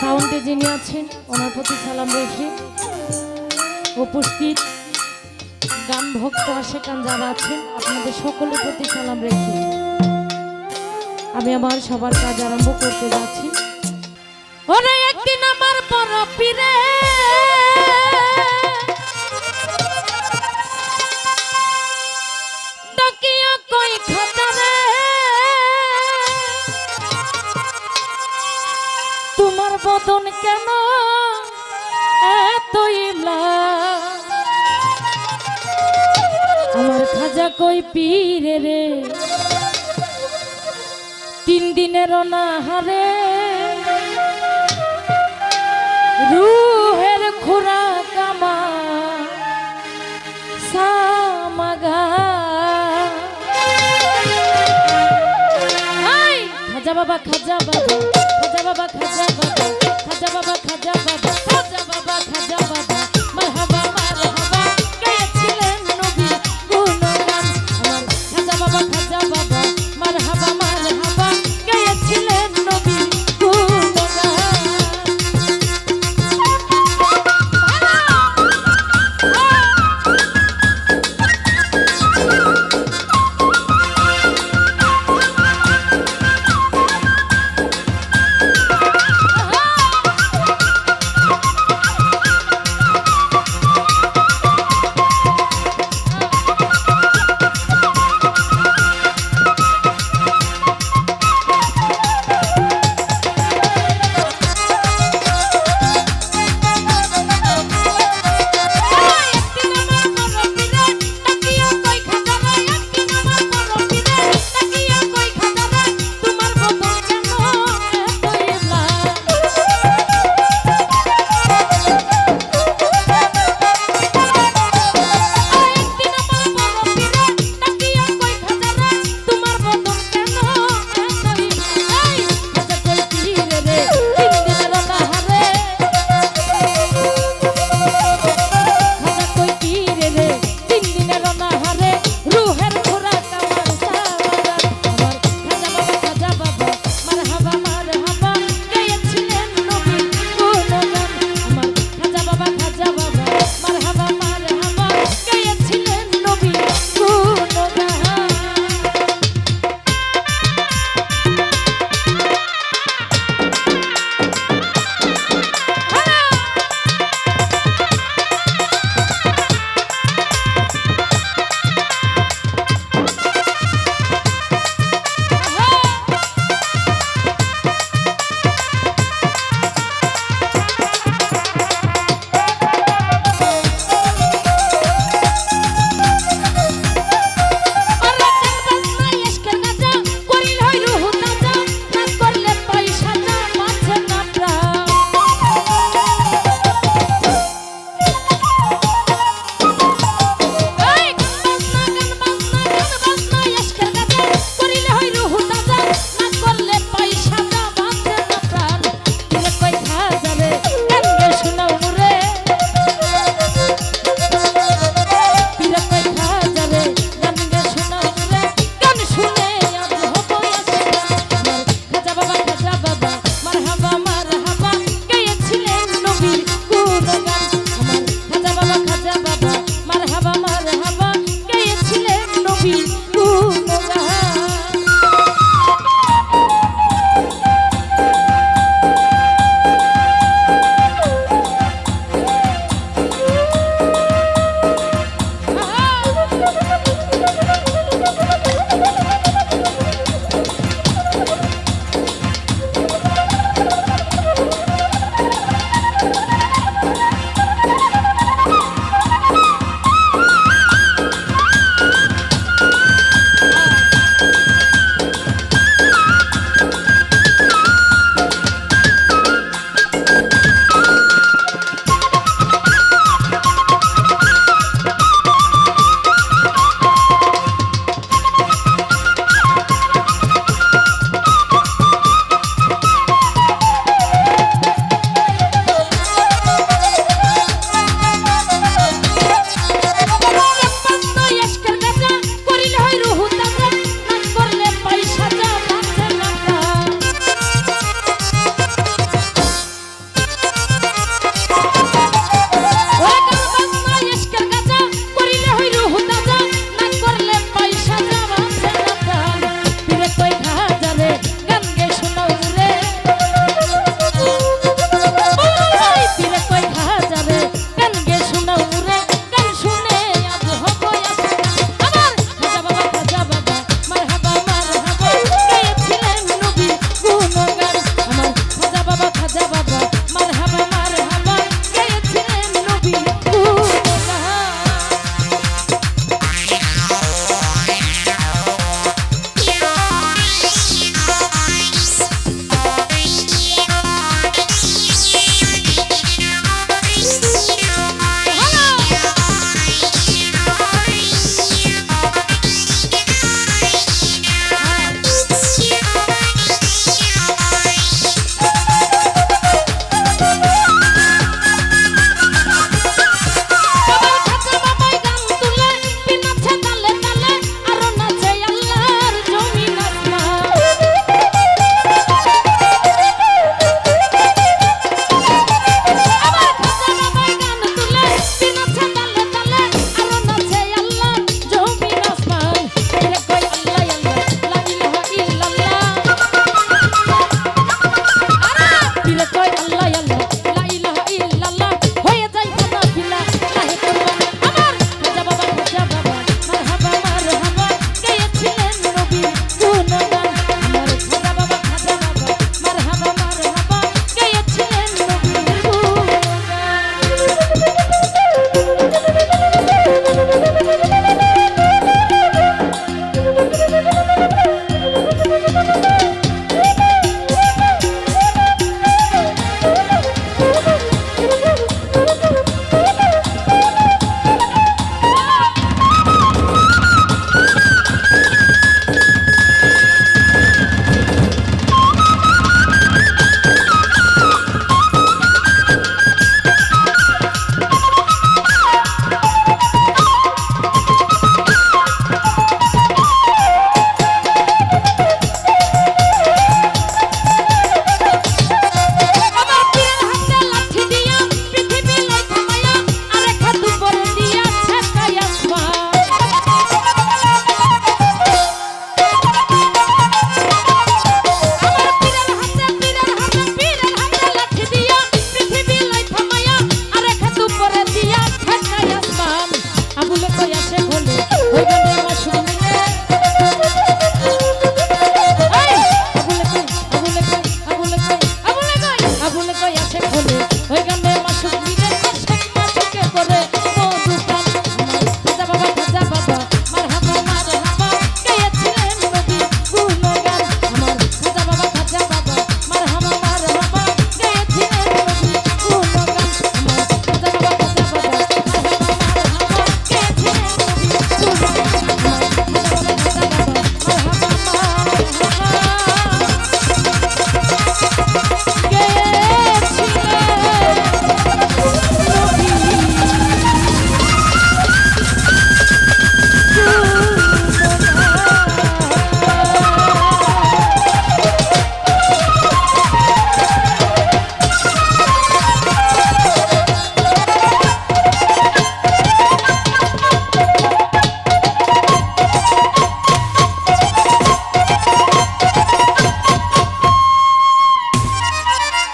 সাউন্ডে যিনি আছেন, ওনার প্রতি সালাম রেখে উপস্থিত গান ভক্ত আশেকান যারা আছেন, আপনাদের সকলের প্রতি সালাম রেখে আমি আমার সবার কাজ আরম্ভ করতে যাচ্ছি। ওরা একদিন আমার পর পীরে কই পীরে রে? তিন দিনের হারে রুহের খুরা কামা সামাগা। খাজা বাবা খাজা বাবা খাজা বাবা খাজা বাবা খাজা বাবা খাজা বাবা খাজা বাবা খাজা বাবা।